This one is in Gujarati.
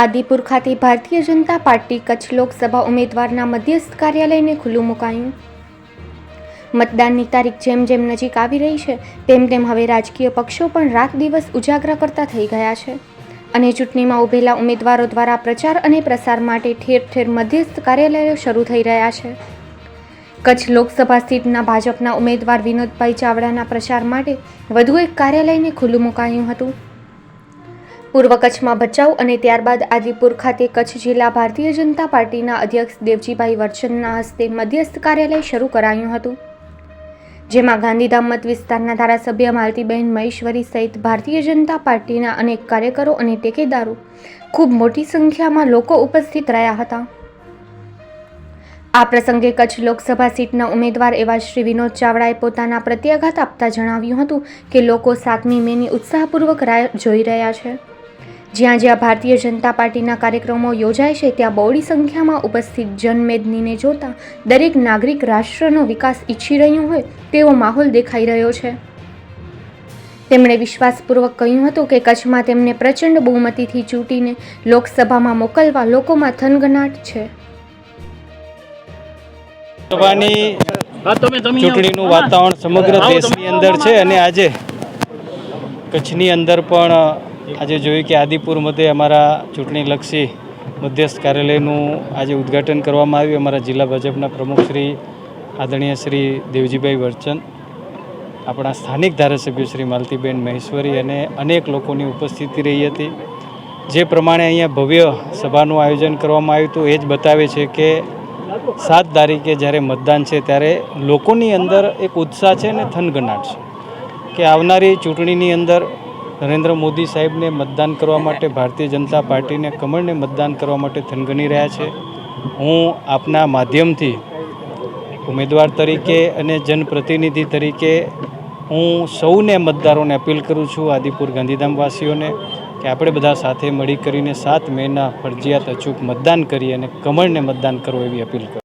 આદિપુર ખાતે ભારતીય જનતા પાર્ટી કચ્છ લોકસભા ઉમેદવારના મધ્યસ્થ કાર્યાલયને ખુલ્લું મુકાયું. મતદાનની તારીખ જેમ જેમ નજીક આવી રહી છે, તેમ તેમ હવે રાજકીય પક્ષો પણ રાત દિવસ ઉજાગરા કરતા થઈ ગયા છે. અને ચૂંટણીમાં ઉભેલા ઉમેદવારો દ્વારા પ્રચાર અને પ્રસાર માટે ઠેર ઠેર મધ્યસ્થ કાર્યાલયો શરૂ થઈ રહ્યા છે. કચ્છ લોકસભા સીટના ભાજપના ઉમેદવાર વિનોદભાઈ ચાવડાના પ્રચાર માટે વધુ એક કાર્યાલયને ખુલ્લું મુકાયું હતું. પૂર્વ કચ્છમાં ભચાઉ અને ત્યારબાદ આદિપુર ખાતે કચ્છ જિલ્લા ભારતીય જનતા પાર્ટીના અધ્યક્ષ દેવજીભાઈ વર્ચનના હસ્તે મધ્યસ્થ કાર્યાલય શરૂ કરાયું હતું, જેમાં ગાંધીધામ મત વિસ્તારના ધારાસભ્ય માલતીબેન મહેશ્વરી સહિત ભારતીય જનતા પાર્ટીના અનેક કાર્યકરો અને ટેકેદારો ખૂબ મોટી સંખ્યામાં લોકો ઉપસ્થિત રહ્યા હતા. આ પ્રસંગે કચ્છ લોકસભા સીટના ઉમેદવાર એવા શ્રી વિનોદ ચાવડાએ પોતાના પ્રત્યાઘાત આપતા જણાવ્યું હતું કે લોકો સાતમી મેની ઉત્સાહપૂર્વક જોઈ રહ્યા છે. જ્યાં જ્યાં ભારતીય જનતા પાર્ટીના કાર્યક્રમો યોજાય છે ત્યાં બહોળી સંખ્યામાં ઉપસ્થિત જનમેદનીને જોતા દરેક નાગરિક રાષ્ટ્રનો વિકાસ ઈચ્છી રહ્યું હોય તેવો માહોલ દેખાઈ રહ્યો છે. તેમણે વિશ્વાસપૂર્વક કહ્યું હતું કે કચ્છમાં તેમને પ્રચંડ બહુમતીથી ચૂંટીને લોકસભામાં મોકલવા લોકોમાં થનગનાટ છે. ચૂંટણીનું વાતાવરણ સમગ્ર દેશની અંદર છે અને આજે કચ્છની અંદર પણ આજે જોયું કે આદિપુર મધ્યે અમારા ચૂંટણીલક્ષી મધ્યસ્થ કાર્યાલયનું આજે ઉદ્ઘાટન કરવામાં આવ્યું. અમારા જિલ્લા ભાજપના પ્રમુખ શ્રી આદરણીય શ્રી દેવજીભાઈ વર્ચન, આપણા સ્થાનિક ધારાસભ્ય શ્રી માલતીબેન મહેશ્વરી અને અનેક લોકોની ઉપસ્થિતિ રહી હતી. જે પ્રમાણે અહીંયા ભવ્ય સભાનું આયોજન કરવામાં આવ્યું હતું. એ જ બતાવે છે કે સાત તારીખે જ્યારે મતદાન છે ત્યારે લોકોની અંદર એક ઉત્સાહ છે અને થનગનાટ છે કે આવનારી ચૂંટણીની અંદર નરેન્દ્ર મોદી સાહેબને મતદાન કરવા માટે ભારતીય જનતા પાર્ટીને કમળને મતદાન કરવા માટે થનગની રહ્યા છે. હું આપના માધ્યમથી ઉમેદવાર તરીકે અને જનપ્રતિનિધિ તરીકે હું સૌને મતદારોને અપીલ કરું છું આદિપુર ગાંધીધામવાસીઓને કે આપણે બધા સાથે મળી કરીને સાત મેના ફરજિયાત અચૂક મતદાન કરીએ અને કમળને મતદાન કરો એવી અપીલ કરું